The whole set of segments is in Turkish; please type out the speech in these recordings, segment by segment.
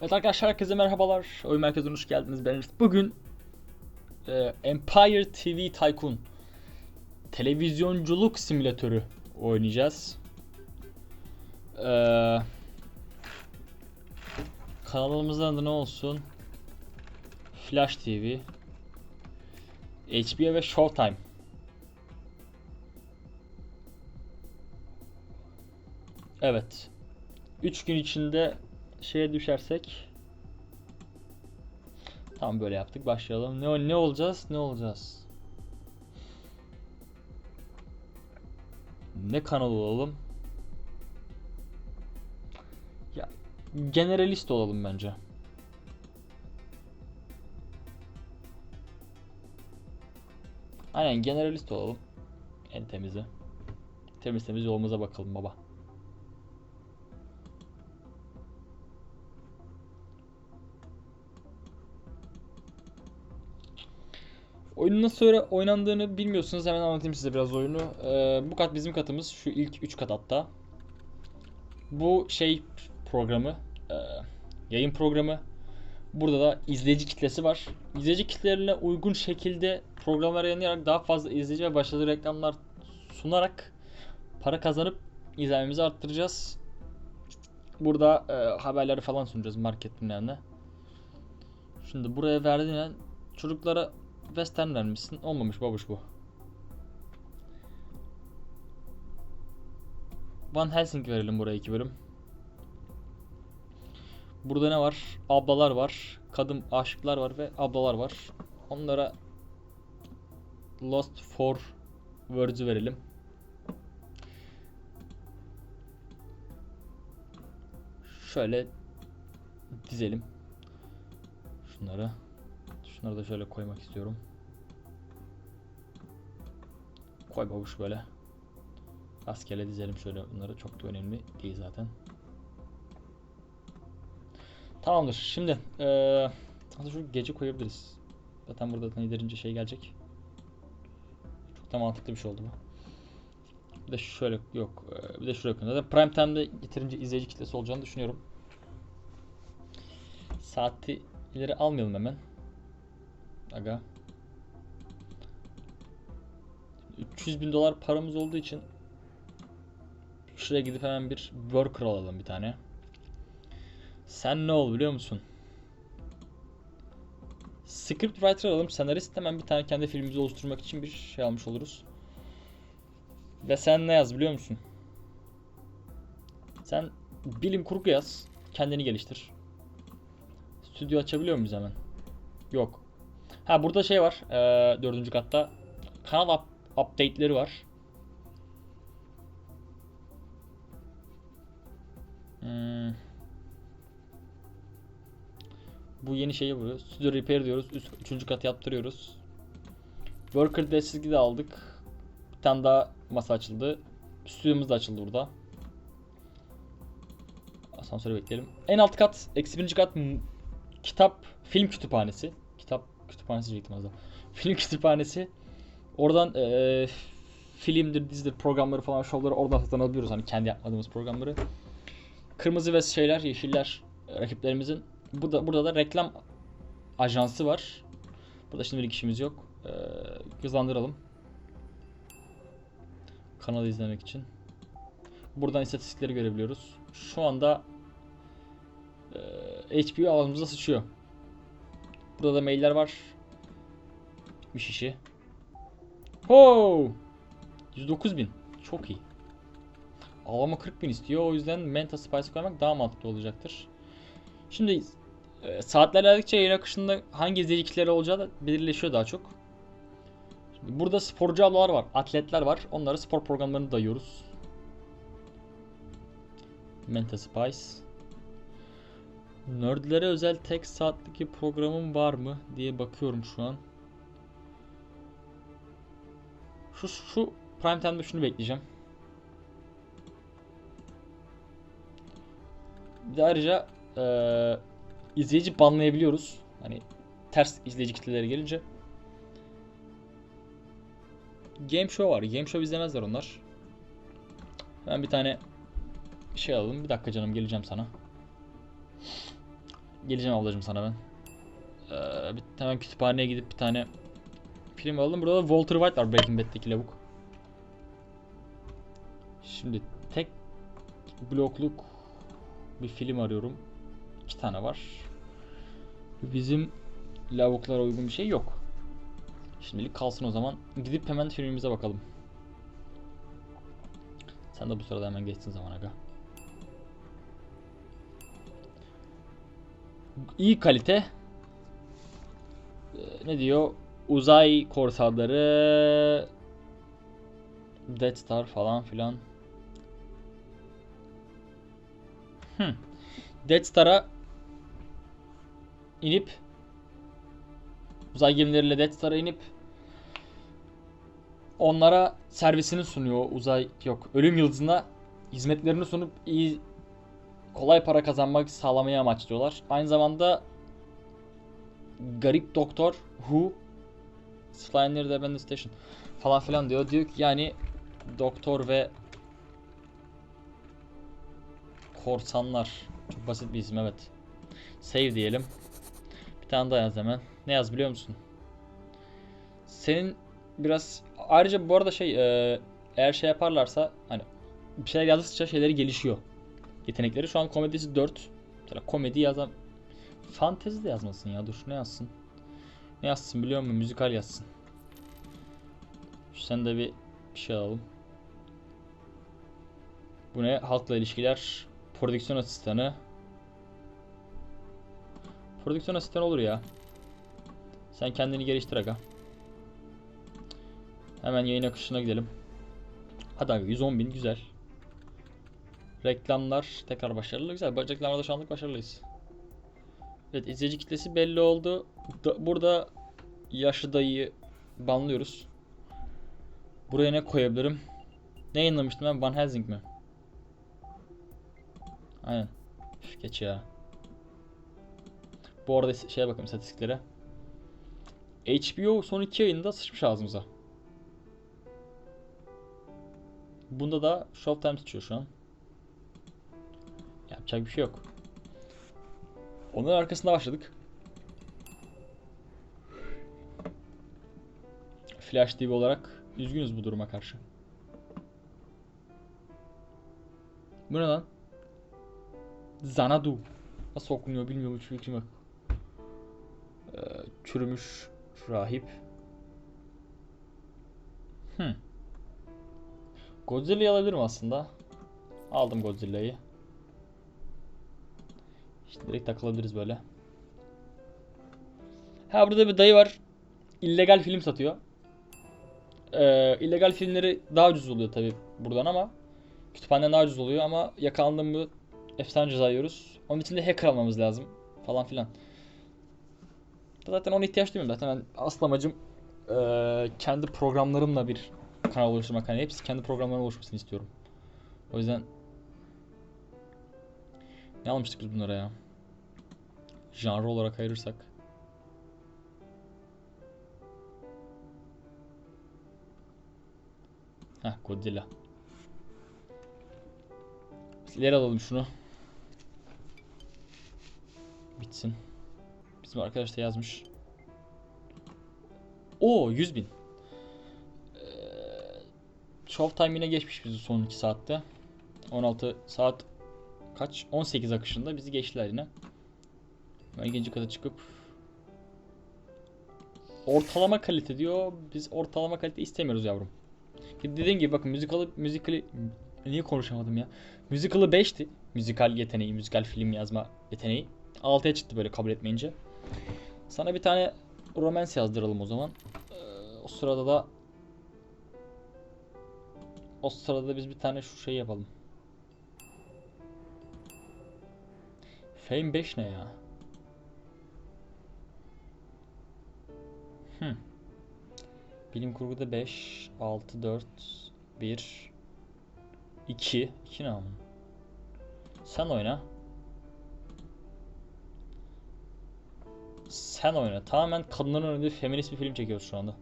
Evet arkadaşlar herkese merhabalar. Oyun merkezine hoş geldiniz. Ben. Bugün e, Empire TV Tycoon televizyonculuk simülatörü oynayacağız. E, kanalımızın adı ne olsun? Flash TV HBO ve Showtime. Evet. 3 gün içinde şeye düşersek Tamam böyle yaptık. Başlayalım. Ne ne olacağız? Ne olacağız? Ne kanal olalım? Ya generalist olalım bence. Aynen generalist olalım. En temizi. Temiz temiz yolumuza bakalım baba. Oyunun nasıl öyle oynandığını bilmiyorsunuz. Hemen anlatayım size biraz oyunu. Ee, bu kat bizim katımız. Şu ilk 3 kat hatta. Bu şey programı. e, yayın programı. Burada da izleyici kitlesi var. İzleyici kitlelerine uygun şekilde programlar yayınlayarak daha fazla izleyici ve başarılı reklamlar sunarak para kazanıp izlememizi arttıracağız. Burada e, haberleri falan sunacağız market bilmem Şimdi buraya verdiğin çocuklara western vermişsin. Olmamış babuş bu. Van Helsing verelim buraya iki bölüm. Burada ne var? Ablalar var. Kadın aşıklar var ve ablalar var. Onlara Lost for Words'ü verelim. Şöyle dizelim. Şunları. Şunları da şöyle koymak istiyorum. Koy babuş böyle. Rastgele dizelim şöyle bunları. Çok da önemli değil zaten. Tamamdır. Şimdi aslında şu gece koyabiliriz. Zaten burada zaten yeterince şey gelecek. Çok da mantıklı bir şey oldu bu. Bir de şöyle yok. eee, Bir de şuraya. Zaten prime time'de yeterince izleyici kitlesi olacağını düşünüyorum. Saati ileri almayalım hemen. Aga. 300 bin dolar paramız olduğu için şuraya gidip hemen bir worker alalım bir tane. Sen ne ol biliyor musun? Script writer alalım. Senarist hemen bir tane kendi filmimizi oluşturmak için bir şey almış oluruz. Ve sen ne yaz biliyor musun? Sen bilim kurgu yaz. Kendini geliştir. Stüdyo açabiliyor muyuz hemen? Yok. Ha burada şey var. Ee, dördüncü katta. Kanal up update'leri var. Hmm. Bu yeni şeyi vuruyor. Studio repair diyoruz. Üst, üçüncü katı yaptırıyoruz. Worker desk'i de aldık. Bir tane daha masa açıldı. Stüdyomuz da açıldı burada. Asansöre bekleyelim. En alt kat, eksi birinci kat kitap, film kütüphanesi. Kütüphanesi diyecektim az. Film kütüphanesi. Oradan eee, filmdir, dizidir, programları falan, şovları oradan satın alabiliyoruz. Hani kendi yapmadığımız programları. Kırmızı ve şeyler, yeşiller e, rakiplerimizin. Bu da, burada da reklam ajansı var. Burada şimdilik işimiz yok. Eee hızlandıralım. Kanalı izlemek için. Buradan istatistikleri görebiliyoruz. Şu anda eee HBO ağzımıza sıçıyor. Burada da mailler var. Bitmiş işi. Ho! 109 bin. Çok iyi. Alama 40 bin istiyor. O yüzden Menta Spice koymak daha mantıklı olacaktır. Şimdi e, saatler ilerledikçe yayın akışında hangi izleyici kitleri olacağı da belirleşiyor daha çok. Şimdi burada sporcu ablalar var, atletler var. Onlara spor programlarını dayıyoruz. Menta Spice. Nerdlere özel tek saatlik bir programım var mı diye bakıyorum şu an. Şu şu prime time'da şunu bekleyeceğim. Bir de ayrıca eee, izleyici banlayabiliyoruz. Hani ters izleyici kitleleri gelince. Game Show var. Game Show izlemezler onlar. Hemen bir tane şey alalım. Bir dakika canım geleceğim sana. Geleceğim ablacığım sana ben. Ee, bir, hemen kütüphaneye gidip bir tane film alalım. Burada da Walter White var Breaking Bad'deki lavuk. Şimdi tek blokluk bir film arıyorum. İki tane var. Bizim lavuklara uygun bir şey yok. Şimdilik kalsın o zaman. Gidip hemen filmimize bakalım. Sen de bu sırada hemen geçsin zaman aga. İyi kalite. Ee, ne diyor? Uzay korsanları Death Star falan filan. Hmm. Death Star'a inip uzay gemileriyle Death Star'a inip onlara servisini sunuyor uzay yok ölüm yıldızına hizmetlerini sunup iyi kolay para kazanmak sağlamayı amaçlıyorlar. Aynı zamanda garip doktor Who Fly near the abandoned station falan filan diyor. Diyor ki yani doktor ve korsanlar çok basit bir isim evet. Save diyelim. Bir tane daha yaz hemen. Ne yaz biliyor musun? Senin biraz ayrıca bu arada şey eğer şey yaparlarsa hani bir şeyler yazdıkça şeyleri gelişiyor. Yetenekleri şu an komedisi 4. Mesela komedi yazan fantezi de yazmasın ya dur ne yazsın? Ne yazsın biliyor musun? Müzikal yazsın. Sen de bir, şey alalım. Bu ne? Halkla ilişkiler, prodüksiyon asistanı. Prodüksiyon asistanı olur ya. Sen kendini geliştir aga. Hemen yayın akışına gidelim. Hadi abi 110 bin güzel. Reklamlar tekrar başarılı güzel. Reklamlarda şu anlık başarılıyız. Evet izleyici kitlesi belli oldu. Da- burada yaşlı dayıyı banlıyoruz. Buraya ne koyabilirim? Ne yayınlamıştım ben? Van Helsing mi? Aynen. Üf, geç ya. Bu arada şeye bakayım istatistiklere. HBO son iki yayında sıçmış ağzımıza. Bunda da Showtime sıçıyor şu an. Yapacak bir şey yok. Onun arkasında başladık. Flash TV olarak üzgünüz bu duruma karşı. Bu ne lan? Zanadu. Nasıl okunuyor bilmiyorum hiç fikrim yok. Ee, çürümüş rahip. Hmm. Godzilla'yı alabilirim aslında. Aldım Godzilla'yı. Direkt takılabiliriz böyle. Ha burada bir dayı var. İllegal film satıyor. Ee, illegal filmleri daha ucuz oluyor tabi buradan ama kütüphaneden daha ucuz oluyor ama yakalandığımı efsane ceza yiyoruz. Onun için de hacker almamız lazım falan filan. Zaten ona ihtiyaç duymuyorum zaten ben asıl amacım eee, kendi programlarımla bir kanal oluşturmak. Hani hepsi kendi programlarına oluşmasını istiyorum. O yüzden ne almıştık biz bunlara ya? Janrı olarak ayırırsak. Heh Godzilla. Biz ileri alalım şunu. Bitsin. Bizim arkadaş da yazmış. Oo 100 bin. Ee, Showtime yine geçmiş bizi son 2 saatte. 16 saat kaç? 18 akışında bizi geçtiler yine. İkinci kata çıkıp ortalama kalite diyor. Biz ortalama kalite istemiyoruz yavrum. Dediğim gibi bakın müzikalı müzikali niye konuşamadım ya? Müzikalı 5'ti. Müzikal yeteneği, müzikal film yazma yeteneği. 6'ya çıktı böyle kabul etmeyince. Sana bir tane romance yazdıralım o zaman. Ee, o sırada da o sırada biz bir tane şu şey yapalım. Fame 5 ne ya? Bilim kurguda 5, 6, 4, 1, 2. 2 ne ama? Sen oyna. Sen oyna. Tamamen kadınların önünde feminist bir film çekiyoruz şu anda.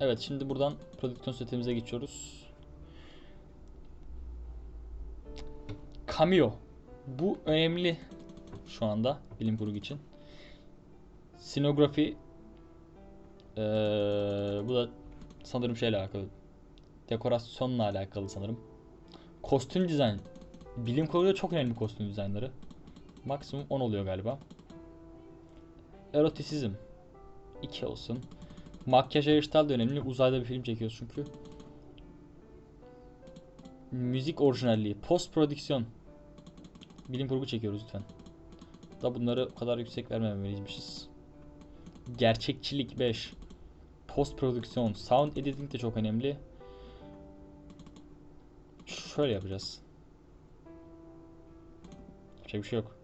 Evet şimdi buradan prodüksiyon setimize geçiyoruz. Cameo. Bu önemli şu anda bilim kurgu için. Sinografi eee, bu da sanırım şeyle alakalı. Dekorasyonla alakalı sanırım. Kostüm dizayn. Bilim kurguda çok önemli kostüm dizaynları. Maksimum 10 oluyor galiba. Erotisizm. 2 olsun. Makyaj hairstyle de önemli. Uzayda bir film çekiyoruz çünkü. Müzik orijinalliği. Post prodüksiyon. Bilim kurgu çekiyoruz lütfen. Da bunları o kadar yüksek vermemeliymişiz. Gerçekçilik 5. Post prodüksiyon. Sound editing de çok önemli. Şöyle yapacağız. Yapacak bir şey yok.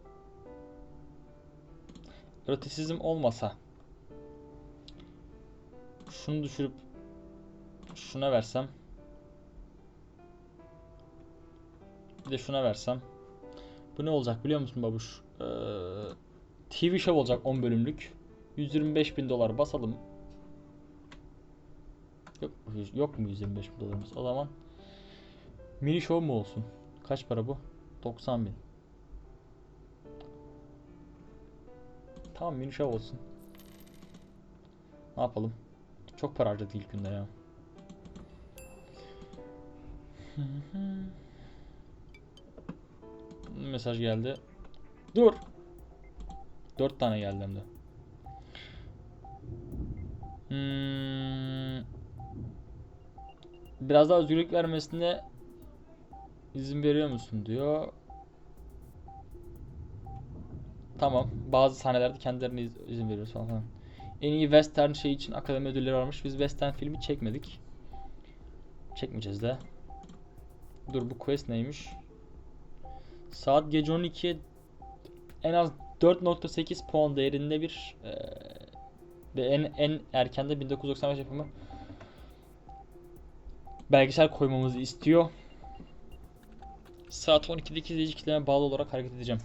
Erotisizm olmasa şunu düşürüp şuna versem bir de şuna versem bu ne olacak biliyor musun babuş? Ee, TV show olacak 10 bölümlük. 125 bin dolar basalım. Yok, yok mu 125 bin dolarımız? O zaman mini show mu olsun? Kaç para bu? 90 bin. Tamam mini show olsun. Ne yapalım? Çok para harcadık ilk günde ya. Mesaj geldi. Dur. Dört tane geldi hem de. Hmm. Biraz daha özgürlük vermesine izin veriyor musun diyor. Tamam. Bazı sahnelerde kendilerine iz- izin veriyoruz falan. filan. En iyi western şey için akademi ödülleri varmış. Biz western filmi çekmedik. Çekmeyeceğiz de. Dur bu quest neymiş? Saat gece 12'ye en az 4.8 puan değerinde bir eee, ve en en erken de 1995 yapımı belgesel koymamızı istiyor. Saat 12'deki izleyici kitleme bağlı olarak hareket edeceğim.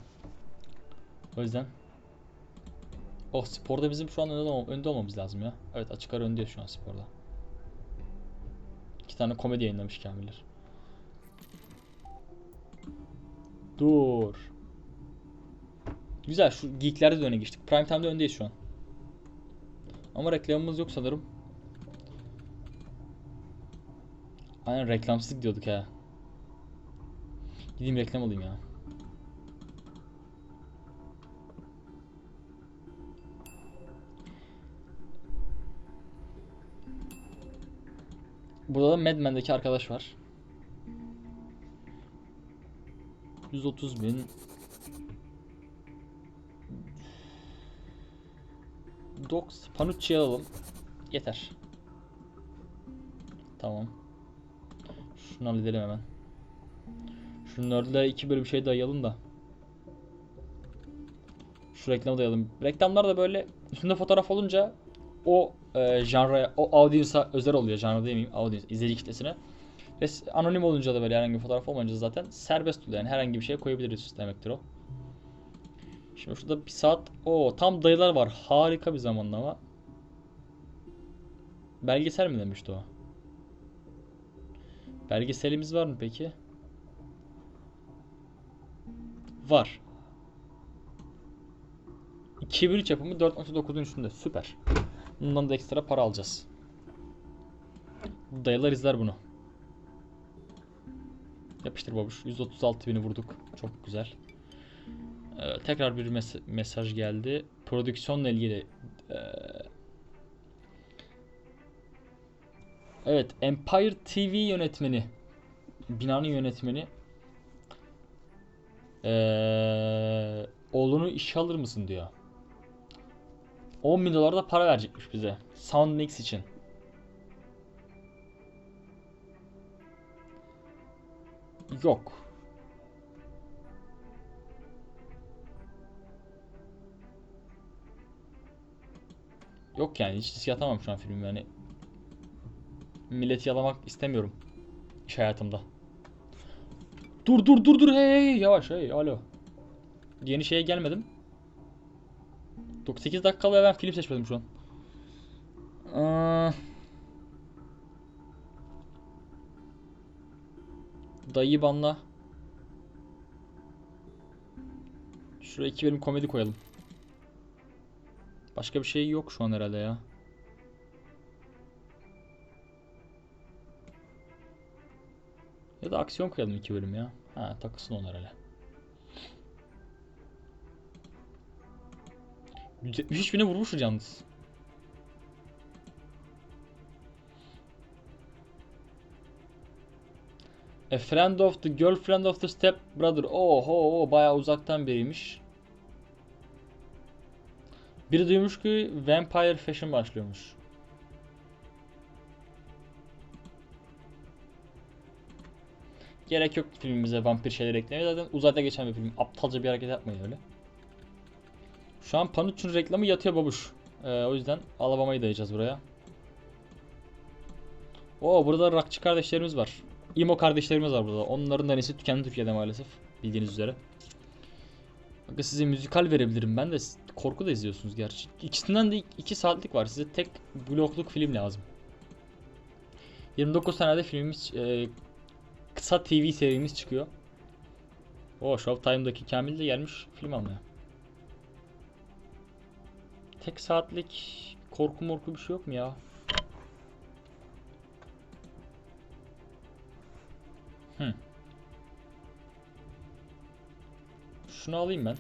O yüzden Oh sporda bizim şu an önde, olmam- önde olmamız lazım ya. Evet açık ara öndeyiz şu an sporda. İki tane komedi yayınlamış Kamiller. Dur. Güzel şu geeklerde de öne geçtik. Prime Time'da öndeyiz şu an. Ama reklamımız yok sanırım. Aynen reklamsız gidiyorduk ha. Gideyim reklam alayım ya. Burada da Mad Men'deki arkadaş var. 130 bin. Dox Panucci'yi alalım. Yeter. Tamam. Şunu halledelim hemen. Şu nerdlere iki bölüm şey dayayalım da. Şu reklamı dayayalım. Reklamlar da böyle üstünde fotoğraf olunca o e, janraya, o audience'a özel oluyor. Janra demeyeyim, audience, izleyici kitlesine. Ve anonim olunca da böyle herhangi bir fotoğraf olmayınca zaten serbest oluyor. Yani herhangi bir şeye koyabiliriz demektir o. Şimdi şurada bir saat. o tam dayılar var. Harika bir zamanlama. Belgesel mi demişti o? Belgeselimiz var mı peki? Var. 2003 yapımı 4.9'un üstünde. Süper. Bundan da ekstra para alacağız. Dayılar izler bunu. Yapıştır babuş. 136 bini vurduk. Çok güzel. Ee, tekrar bir mes- mesaj geldi. Prodüksiyonla ilgili. ee, evet. Empire TV yönetmeni. Binanın yönetmeni. Ee, oğlunu işe alır mısın diyor. 10 bin dolar da para verecekmiş bize. Soundmix için. Yok. Yok yani hiç risk atamam şu an filmi yani. Milleti yalamak istemiyorum. İş hayatımda. Dur dur dur dur hey yavaş hey alo. Yeni şeye gelmedim. 98 dakikalı ve ben film seçmedim şu an. Dayı banla. Şuraya iki bölüm komedi koyalım. Başka bir şey yok şu an herhalde ya. Ya da aksiyon koyalım iki bölüm ya. Ha takılsın onlar hele. 173 bine vurmuşuz yalnız. A friend of the girlfriend of the step brother. Oho o bayağı uzaktan biriymiş. Biri duymuş ki Vampire Fashion başlıyormuş. Gerek yok filmimize vampir şeyler eklemeye. Zaten uzayda geçen bir film. Aptalca bir hareket yapmayın öyle. Şu an Panucci'nin reklamı yatıyor babuş. Ee, o yüzden Alabama'yı dayayacağız buraya. Oo burada rockçı kardeşlerimiz var. Emo kardeşlerimiz var burada. Onların da nesli tükendi Türkiye'de maalesef. Bildiğiniz üzere. Bakın size müzikal verebilirim ben de korku da izliyorsunuz gerçi. İkisinden de 2 saatlik var. Size tek blokluk film lazım. 29 saniyede filmimiz e, kısa TV serimiz çıkıyor. O Showtime'daki Kamil de gelmiş film almaya. Tek saatlik korku morku bir şey yok mu ya? Hı. Şunu alayım ben.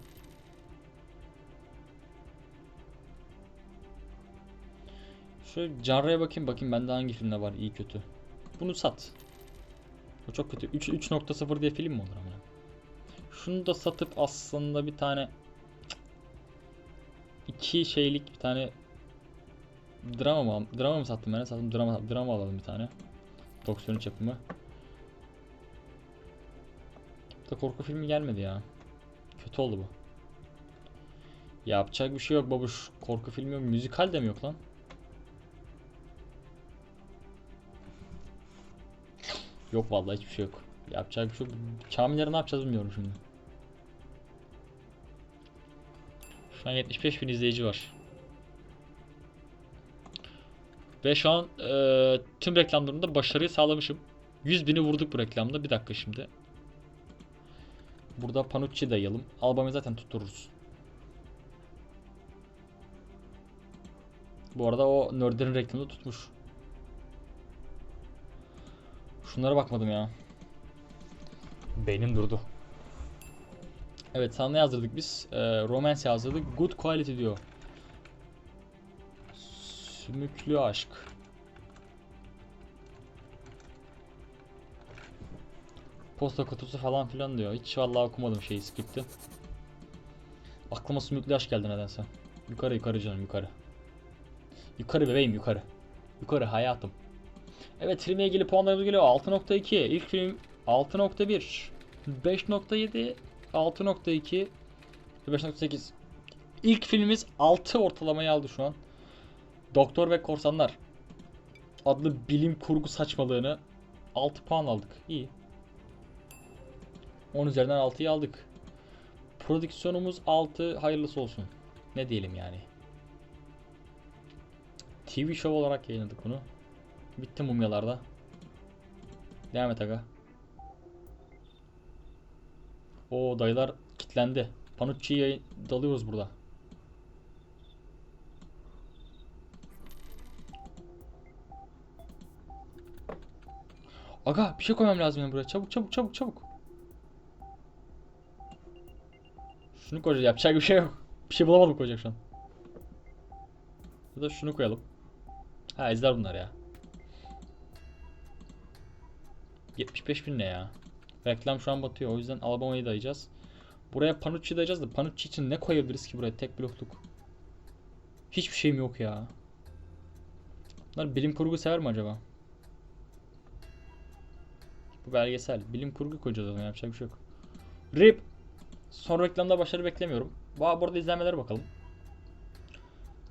Şöyle Canra'ya bakayım bakayım bende hangi filmde var iyi kötü. Bunu sat. O çok kötü. 3 3.0 diye film mi olur ama? Şunu da satıp aslında bir tane iki şeylik bir tane drama mı drama mı sattım ben? Sattım drama drama alalım bir tane. 93 yapımı. Da korku filmi gelmedi ya. Kötü oldu bu. Yapacak bir şey yok babuş. Korku filmi yok. Müzikal de mi yok lan? Yok vallahi hiçbir şey yok. Yapacak bir şey yok. Kamilleri ne yapacağız bilmiyorum şimdi. Şu an 75 bin izleyici var. Ve şu an e, tüm reklamlarımda başarıyı sağlamışım. 100 bini vurduk bu reklamda. Bir dakika şimdi. Burada Panucci dayayalım. Albam'ı zaten tuttururuz. Bu arada o Nörder'in reklamını tutmuş. Şunlara bakmadım ya. Beynim durdu. Evet sana ne yazdırdık biz? Ee, romance yazdırdık. Good quality diyor. Sümüklü aşk. Posta kutusu falan filan diyor. Hiç vallahi okumadım şeyi skripti. Aklıma sümüklü aşk geldi nedense. Yukarı yukarı canım yukarı. Yukarı bebeğim yukarı. Yukarı hayatım. Evet filmle ilgili puanlarımız geliyor. 6.2. İlk film 6.1. 5.7. 6.2. 5.8. İlk filmimiz 6 ortalamayı aldı şu an. Doktor ve Korsanlar adlı bilim kurgu saçmalığını 6 puan aldık. İyi. 10 üzerinden 6'yı aldık. Prodüksiyonumuz 6 hayırlısı olsun. Ne diyelim yani. TV show olarak yayınladık bunu. Bitti mumyalarda. Devam et aga. O dayılar kitlendi. Panucci'ye dalıyoruz burada. Aga bir şey koymam lazım yani buraya. Çabuk çabuk çabuk çabuk. Şunu koyacağız. Yapacak bir şey yok. Bir şey bulamadım koyacak şu an. Ya da şunu koyalım. Ha izler bunlar ya. 75 bin ne ya? Reklam şu an batıyor. O yüzden Alabama'yı dayayacağız. Buraya Panucci dayayacağız da Panucci için ne koyabiliriz ki buraya tek blokluk? Hiçbir şeyim yok ya. Bunlar bilim kurgu sever mi acaba? Bu belgesel. Bilim kurgu koyacağız o zaman yapacak bir şey yok. RIP. Son reklamda başarı beklemiyorum. Bu burada izlenmelere bakalım.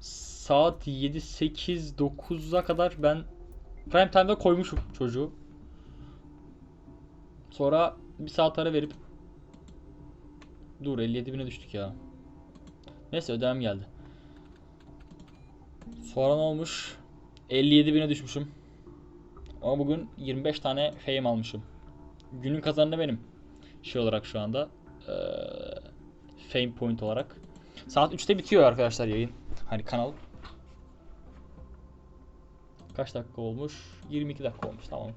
Saat 7, 8, 9'a kadar ben Prime Time'da koymuşum çocuğu. Sonra bir saat ara verip Dur 57 bine düştük ya. Neyse ödemem geldi. Sonra ne olmuş? 57 bine düşmüşüm. Ama bugün 25 tane fame almışım. Günün kazananı benim. Şey olarak şu anda. Ee, Fame point olarak. Saat 3'te bitiyor arkadaşlar yayın. Hani kanal. Kaç dakika olmuş? 22 dakika olmuş tamam.